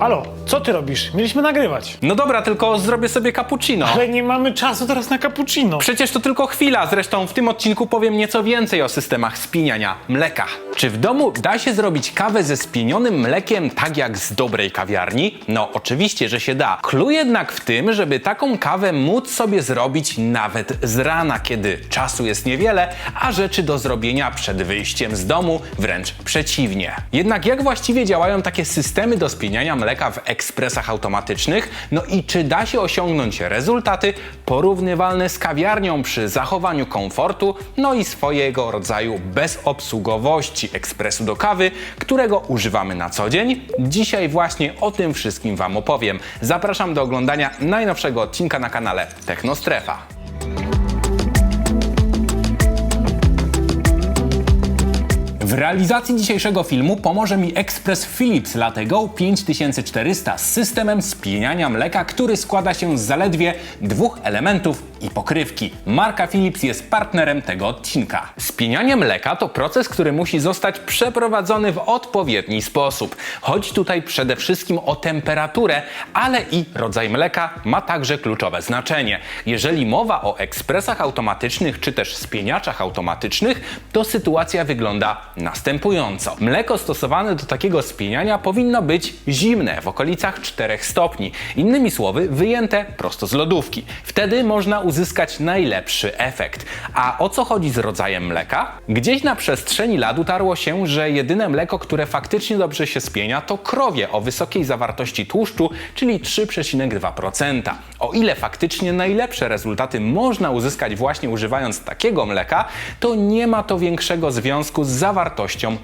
¡Halo! Co ty robisz? Mieliśmy nagrywać. No dobra, tylko zrobię sobie cappuccino. Ale nie mamy czasu teraz na cappuccino. Przecież to tylko chwila, zresztą w tym odcinku powiem nieco więcej o systemach spieniania mleka. Czy w domu da się zrobić kawę ze spienionym mlekiem tak jak z dobrej kawiarni? No oczywiście, że się da. Clue jednak w tym, żeby taką kawę móc sobie zrobić nawet z rana, kiedy czasu jest niewiele, a rzeczy do zrobienia przed wyjściem z domu wręcz przeciwnie. Jednak jak właściwie działają takie systemy do spieniania mleka w ekspresach automatycznych? No i czy da się osiągnąć rezultaty porównywalne z kawiarnią przy zachowaniu komfortu, no i swojego rodzaju bezobsługowości ekspresu do kawy, którego używamy na co dzień? Dzisiaj właśnie o tym wszystkim Wam opowiem. Zapraszam do oglądania najnowszego odcinka na kanale Technostrefa. W realizacji dzisiejszego filmu pomoże mi ekspres Philips Latego 5400 z systemem spieniania mleka, który składa się z zaledwie dwóch elementów i pokrywki. Marka Philips jest partnerem tego odcinka. Spienianie mleka to proces, który musi zostać przeprowadzony w odpowiedni sposób. Chodzi tutaj przede wszystkim o temperaturę, ale i rodzaj mleka ma także kluczowe znaczenie. Jeżeli mowa o ekspresach automatycznych czy też spieniaczach automatycznych, to sytuacja wygląda następująco. Mleko stosowane do takiego spieniania powinno być zimne, w okolicach 4 stopni. Innymi słowy, wyjęte prosto z lodówki. Wtedy można uzyskać najlepszy efekt. A o co chodzi z rodzajem mleka? Gdzieś na przestrzeni lat utarło się, że jedyne mleko, które faktycznie dobrze się spienia, to krowie o wysokiej zawartości tłuszczu, czyli 3,2%. O ile faktycznie najlepsze rezultaty można uzyskać właśnie używając takiego mleka, to nie ma to większego związku z zawartością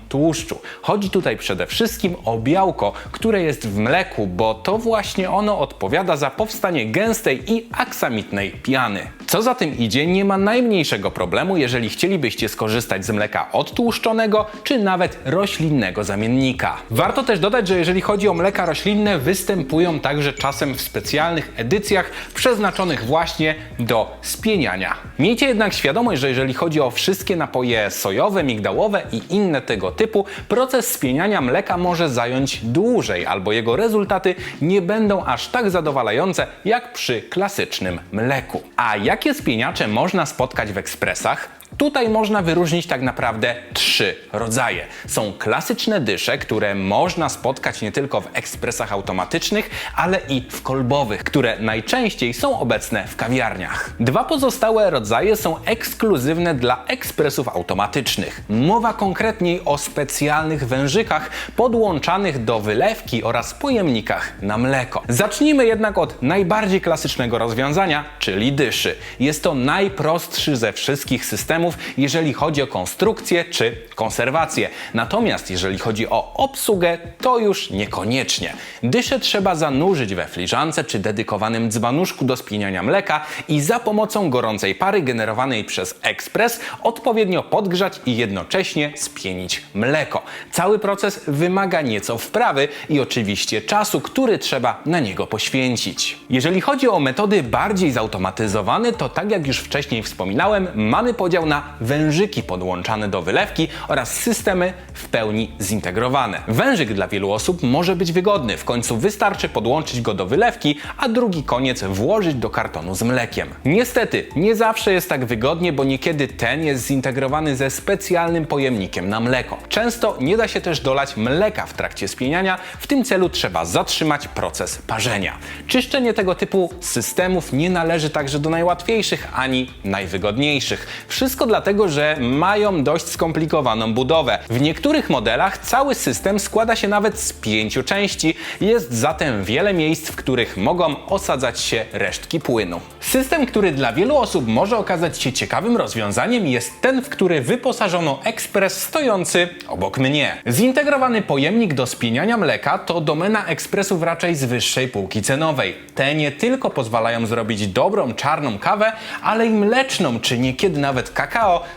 tłuszczu. Chodzi tutaj przede wszystkim o białko, które jest w mleku, bo to właśnie ono odpowiada za powstanie gęstej i aksamitnej piany. Co za tym idzie, nie ma najmniejszego problemu, jeżeli chcielibyście skorzystać z mleka odtłuszczonego czy nawet roślinnego zamiennika. Warto też dodać, że jeżeli chodzi o mleka roślinne, występują także czasem w specjalnych edycjach przeznaczonych właśnie do spieniania. Miejcie jednak świadomość, że jeżeli chodzi o wszystkie napoje sojowe, migdałowe i inne tego typu, proces spieniania mleka może zająć dłużej, albo jego rezultaty nie będą aż tak zadowalające jak przy klasycznym mleku. A jakie spieniacze można spotkać w ekspresach? Tutaj można wyróżnić tak naprawdę trzy rodzaje. Są klasyczne dysze, które można spotkać nie tylko w ekspresach automatycznych, ale i w kolbowych, które najczęściej są obecne w kawiarniach. Dwa pozostałe rodzaje są ekskluzywne dla ekspresów automatycznych. Mowa konkretniej o specjalnych wężykach podłączanych do wylewki oraz pojemnikach na mleko. Zacznijmy jednak od najbardziej klasycznego rozwiązania, czyli dyszy. Jest to najprostszy ze wszystkich systemów, jeżeli chodzi o konstrukcję czy konserwację. Natomiast jeżeli chodzi o obsługę, to już niekoniecznie. Dyszę trzeba zanurzyć we filiżance czy dedykowanym dzbanuszku do spieniania mleka i za pomocą gorącej pary generowanej przez ekspres odpowiednio podgrzać i jednocześnie spienić mleko. Cały proces wymaga nieco wprawy i oczywiście czasu, który trzeba na niego poświęcić. Jeżeli chodzi o metody bardziej zautomatyzowane, to tak jak już wcześniej wspominałem, mamy podział na wężyki podłączane do wylewki oraz systemy w pełni zintegrowane. Wężyk dla wielu osób może być wygodny, w końcu wystarczy podłączyć go do wylewki, a drugi koniec włożyć do kartonu z mlekiem. Niestety, nie zawsze jest tak wygodnie, bo niekiedy ten jest zintegrowany ze specjalnym pojemnikiem na mleko. Często nie da się też dolać mleka w trakcie spieniania, w tym celu trzeba zatrzymać proces parzenia. Czyszczenie tego typu systemów nie należy także do najłatwiejszych ani najwygodniejszych. Wszystko dlatego, że mają dość skomplikowaną budowę. W niektórych modelach cały system składa się nawet z pięciu części, jest zatem wiele miejsc, w których mogą osadzać się resztki płynu. System, który dla wielu osób może okazać się ciekawym rozwiązaniem, jest ten, w który wyposażono ekspres stojący obok mnie. Zintegrowany pojemnik do spieniania mleka to domena ekspresów raczej z wyższej półki cenowej. Te nie tylko pozwalają zrobić dobrą czarną kawę, ale i mleczną, czy niekiedy nawet kakao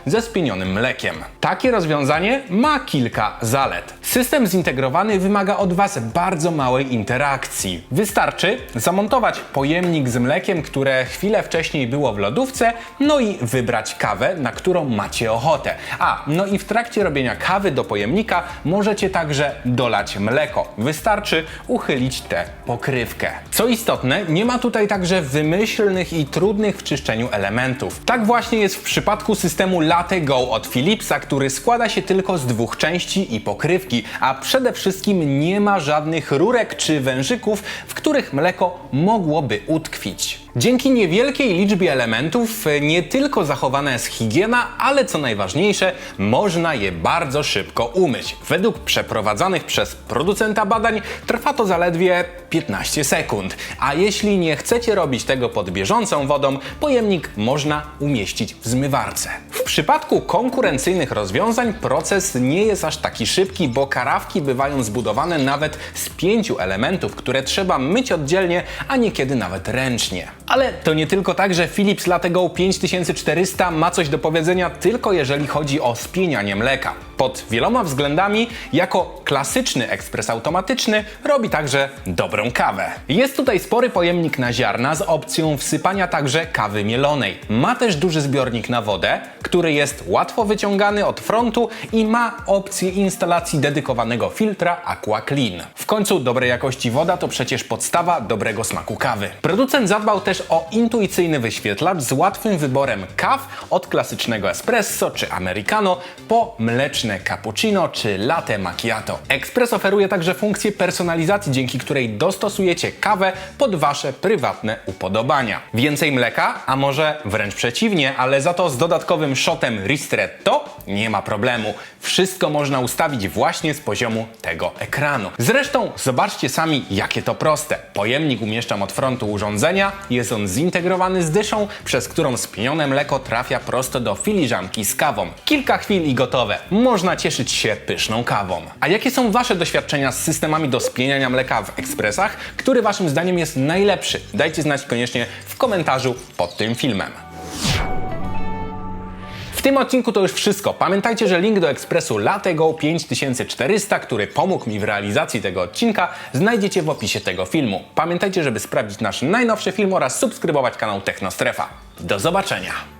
ze spienionym mlekiem. Takie rozwiązanie ma kilka zalet. System zintegrowany wymaga od Was bardzo małej interakcji. Wystarczy zamontować pojemnik z mlekiem, które chwilę wcześniej było w lodówce, no i wybrać kawę, na którą macie ochotę. A, no i w trakcie robienia kawy do pojemnika możecie także dolać mleko. Wystarczy uchylić tę pokrywkę. Co istotne, nie ma tutaj także wymyślnych i trudnych w czyszczeniu elementów. Tak właśnie jest w przypadku systemu Latte Go od Philipsa, który składa się tylko z dwóch części i pokrywki, a przede wszystkim nie ma żadnych rurek czy wężyków, w których mleko mogłoby utkwić. Dzięki niewielkiej liczbie elementów e, nie tylko zachowana jest higiena, ale co najważniejsze, można je bardzo szybko umyć. Według przeprowadzanych przez producenta badań trwa to zaledwie 15 sekund. A jeśli nie chcecie robić tego pod bieżącą wodą, pojemnik można umieścić w zmywarce. W przypadku konkurencyjnych rozwiązań proces nie jest aż taki szybki, bo karawki bywają zbudowane nawet z pięciu elementów, które trzeba myć oddzielnie, a niekiedy nawet ręcznie. Ale to nie tylko tak, że Philips Latego 5400 ma coś do powiedzenia tylko jeżeli chodzi o spienianie mleka. Pod wieloma względami, jako klasyczny ekspres automatyczny, robi także dobrą kawę. Jest tutaj spory pojemnik na ziarna z opcją wsypania także kawy mielonej. Ma też duży zbiornik na wodę, który jest łatwo wyciągany od frontu i ma opcję instalacji dedykowanego filtra Aqua Clean. W końcu dobrej jakości woda to przecież podstawa dobrego smaku kawy. Producent zadbał też o intuicyjny wyświetlacz z łatwym wyborem kaw od klasycznego espresso czy americano po mleczne cappuccino czy latte macchiato. Express oferuje także funkcję personalizacji, dzięki której dostosujecie kawę pod wasze prywatne upodobania. Więcej mleka, a może wręcz przeciwnie, ale za to z dodatkowym shotem ristretto nie ma problemu. Wszystko można ustawić właśnie z poziomu tego ekranu. Zresztą zobaczcie sami, jakie to proste. Pojemnik umieszczam od frontu urządzenia, jest on zintegrowany z dyszą, przez którą spienione mleko trafia prosto do filiżanki z kawą. Kilka chwil i gotowe. Można cieszyć się pyszną kawą. A jakie są Wasze doświadczenia z systemami do spieniania mleka w ekspresach? Który Waszym zdaniem jest najlepszy? Dajcie znać koniecznie w komentarzu pod tym filmem. W tym odcinku to już wszystko. Pamiętajcie, że link do ekspresu Latego 5400, który pomógł mi w realizacji tego odcinka, znajdziecie w opisie tego filmu. Pamiętajcie, żeby sprawdzić nasz najnowszy film oraz subskrybować kanał Technostrefa. Do zobaczenia!